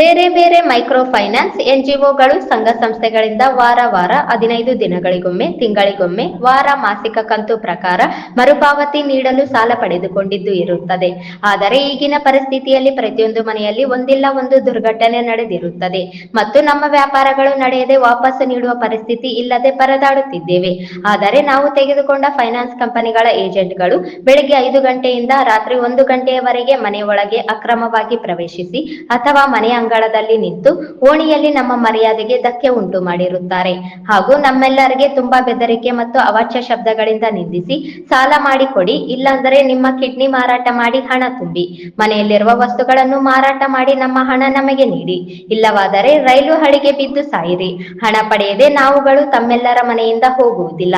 ಬೇರೆ ಬೇರೆ micro finance ಎನ್ಜಿಒಗಳು ಸಂಘ ಸಂಸ್ಥೆಗಳಿಂದ ವಾರ ವಾರ ಹದಿನೈದು ದಿನಗಳಿಗೊಮ್ಮೆ, ತಿಂಗಳಿಗೊಮ್ಮೆ ವಾರ ಮಾಸಿಕ ಕಂತು ಪ್ರಕಾರ ಮರುಪಾವತಿ ನೀಡಲು ಸಾಲ ಪಡೆದುಕೊಂಡಿದ್ದು ಇರುತ್ತದೆ. ಆದರೆ ಈಗಿನ ಪರಿಸ್ಥಿತಿಯಲ್ಲಿ ಪ್ರತಿಯೊಂದು ಮನೆಯಲ್ಲಿ ಒಂದಿಲ್ಲ ಒಂದು ದುರ್ಘಟನೆ ನಡೆದಿರುತ್ತದೆ. ಮತ್ತು ನಮ್ಮ ವ್ಯಾಪಾರಗಳು ನಡೆಯದೆ ವಾಪಸ್ ನೀಡುವ ಪರಿಸ್ಥಿತಿ ಇಲ್ಲದೆ ಪರದಾಡುತ್ತಿದ್ದೇವೆ. ಆದರೆ ನಾವು ತೆಗೆದುಕೊಂಡ ಫೈನಾನ್ಸ್ ಕಂಪನಿಗಳ ಏಜೆಂಟ್ಗಳು ಬೆಳಿಗ್ಗೆ ಐದು ಗಂಟೆಯಿಂದ ರಾತ್ರಿ ಒಂದು ಗಂಟೆಯವರೆಗೆ ಮನೆಯೊಳಗೆ ಅಕ್ರಮವಾಗಿ ಪ್ರವೇಶಿಸಿ ಅಥವಾ ಮನೆಯ ಅಂಗಳದಲ್ಲಿ ನಿಂತು ಓಣಿಯಲ್ಲಿ ನಮ್ಮ ಮರ್ಯಾದೆಗೆ ಧಕ್ಕೆ ಉಂಟು ಮಾಡಿರುತ್ತಾರೆ. ಹಾಗೂ ನಮ್ಮೆಲ್ಲರಿಗೆ ತುಂಬಾ ಬೆದರಿಕೆ ಮತ್ತು ಅವಾಚ್ಯ ಶಬ್ದಗಳಿಂದ ನಿಂದಿಸಿ ಸಾಲ ಮಾಡಿಕೊಡಿ, ಇಲ್ಲಾಂದರೆ ನಿಮ್ಮ ಕಿಡ್ನಿ ಮಾರಾಟ ಮಾಡಿ ಹಣ ತುಂಬಿ. ಮನೆಯಲ್ಲಿರುವ ವಸ್ತುಗಳನ್ನು ಮಾರಾಟ ಮಾಡಿ ನಮ್ಮ ಹಣ ನಮಗೆ ನೀಡಿ. ಇಲ್ಲವಾದರೆ ರೈಲು ಹಳಿಗೆ ಬಿದ್ದು ಸಾಯಿರಿ. ಹಣ ಪಡೆಯದೆ ನಾವುಗಳು ತಮ್ಮೆಲ್ಲರ ಮನೆಯಿಂದ ಹೋಗುವುದಿಲ್ಲ.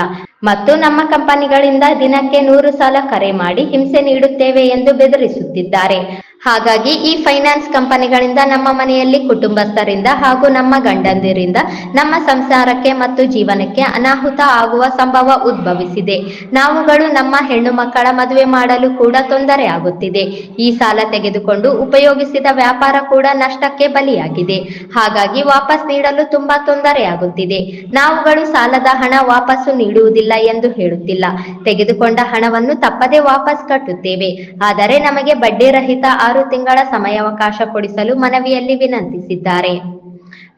ಮತ್ತು ನಮ್ಮ ಕಂಪನಿಗಳಿಂದ ದಿನಕ್ಕೆ ನೂರು ಸಲ ಕರೆ ಮಾಡಿ ಹಿಂಸೆ ನೀಡುತ್ತೇವೆ ಎಂದು ಬೆದರಿಸುತ್ತಿದ್ದಾರೆ. ಹಾಗಾಗಿ ಈ ಫೈನಾನ್ಸ್ ಕಂಪನಿಗಳಿಂದ ನಮ್ಮ ಮನೆಯಲ್ಲಿ ಕುಟುಂಬಸ್ಥರಿಂದ ಹಾಗೂ ನಮ್ಮ ಗಂಡಂದಿರಿಂದ ನಮ್ಮ ಸಂಸಾರಕ್ಕೆ ಮತ್ತು ಜೀವನಕ್ಕೆ ಅನಾಹುತ ಆಗುವ ಸಂಭವ ಉದ್ಭವಿಸಿದೆ. ನಾವುಗಳು ನಮ್ಮ ಹೆಣ್ಣು ಮಕ್ಕಳ ಮದುವೆ ಮಾಡಲು ಕೂಡ ತೊಂದರೆ ಆಗುತ್ತಿದೆ. ಈ ಸಾಲ ತೆಗೆದುಕೊಂಡು ಉಪಯೋಗಿಸಿದ ವ್ಯಾಪಾರ ಕೂಡ ನಷ್ಟಕ್ಕೆ ಬಲಿಯಾಗಿದೆ. ಹಾಗಾಗಿ ವಾಪಸ್ ನೀಡಲು ತುಂಬಾ ತೊಂದರೆ ಆಗುತ್ತಿದೆ. ನಾವುಗಳು ಸಾಲದ ಹಣ ವಾಪಸ್ಸು ನೀಡುವುದಿಲ್ಲ ಎಂದು ಹೇಳುತ್ತಿಲ್ಲ. ತೆಗೆದುಕೊಂಡ ಹಣವನ್ನು ತಪ್ಪದೆ ವಾಪಸ್ ಕಟ್ಟುತ್ತೇವೆ. ಆದರೆ ನಮಗೆ ಬಡ್ಡಿ ರಹಿತ ಆರು ತಿಂಗಳ ಸಮಯಾವಕಾಶ ಕೊಡಿಸಲು ಮನವಿಯಲ್ಲಿ ವಿನಂತಿಸಿದ್ದಾರೆ.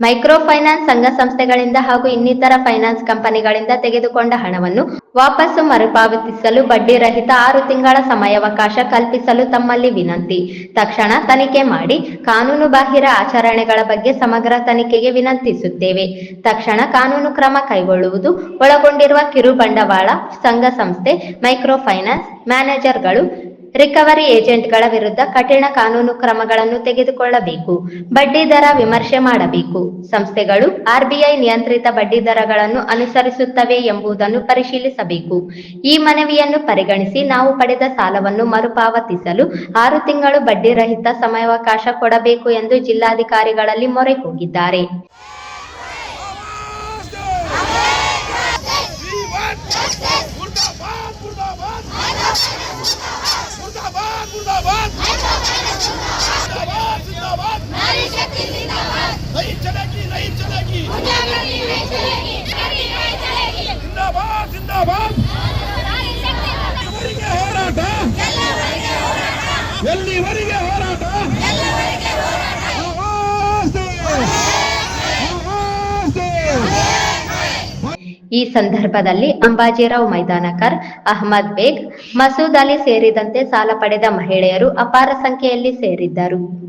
ಮೈಕ್ರೋ ಫೈನಾನ್ಸ್ ಸಂಘ ಸಂಸ್ಥೆಗಳಿಂದ ಹಾಗೂ ಇನ್ನಿತರ ಫೈನಾನ್ಸ್ ಕಂಪನಿಗಳಿಂದ ತೆಗೆದುಕೊಂಡ ಹಣವನ್ನು ವಾಪಸ್ಸು ಮರುಪಾವತಿಸಲು ಬಡ್ಡಿ ರಹಿತ ಆರು ತಿಂಗಳ ಸಮಯಾವಕಾಶ ಕಲ್ಪಿಸಲು ತಮ್ಮಲ್ಲಿ ವಿನಂತಿ. ತಕ್ಷಣ ತನಿಖೆ ಮಾಡಿ ಕಾನೂನು ಬಾಹಿರ ಆಚರಣೆಗಳ ಬಗ್ಗೆ ಸಮಗ್ರ ತನಿಖೆಗೆ ವಿನಂತಿಸುತ್ತೇವೆ. ತಕ್ಷಣ ಕಾನೂನು ಕ್ರಮ ಕೈಗೊಳ್ಳುವುದು ಒಳಗೊಂಡಿರುವ ಕಿರು ಬಂಡವಾಳ ಸಂಘ ಸಂಸ್ಥೆ ಮೈಕ್ರೋ ಫೈನಾನ್ಸ್ ಮ್ಯಾನೇಜರ್ಗಳು ರಿಕವರಿ ಏಜೆಂಟ್ಗಳ ವಿರುದ್ಧ ಕಠಿಣ ಕಾನೂನು ಕ್ರಮಗಳನ್ನು ತೆಗೆದುಕೊಳ್ಳಬೇಕು. ಬಡ್ಡಿ ದರ ವಿಮರ್ಶೆ ಮಾಡಬೇಕು. ಸಂಸ್ಥೆಗಳು ಆರ್ಬಿಐ ನಿಯಂತ್ರಿತ ಬಡ್ಡಿ ದರಗಳನ್ನು ಅನುಸರಿಸುತ್ತವೆ ಎಂಬುದನ್ನು ಪರಿಶೀಲಿಸಬೇಕು. ಈ ಮನವಿಯನ್ನು ಪರಿಗಣಿಸಿ ನಾವು ಪಡೆದ ಸಾಲವನ್ನು ಮರುಪಾವತಿಸಲು ಆರು ತಿಂಗಳು ಬಡ್ಡಿ ರಹಿತ ಸಮಯಾವಕಾಶ ಕೊಡಬೇಕು ಎಂದು ಜಿಲ್ಲಾಧಿಕಾರಿಗಳಲ್ಲಿ ಮೊರೆ ಹೋಗಿದ್ದಾರೆ. ಈ ಸಂದರ್ಭದಲ್ಲಿ ಅಂಬಾಜಿರಾವ್ ಮೈದಾನಕರ್, ಅಹಮದ್ ಬೇಗ್, ಮಸೂದ್ ಅಲಿ ಸೇರಿದಂತೆ ಸಾಲ ಪಡೆದ ಮಹಿಳೆಯರು ಅಪಾರ ಸಂಖ್ಯೆಯಲ್ಲಿ ಸೇರಿದ್ದರು.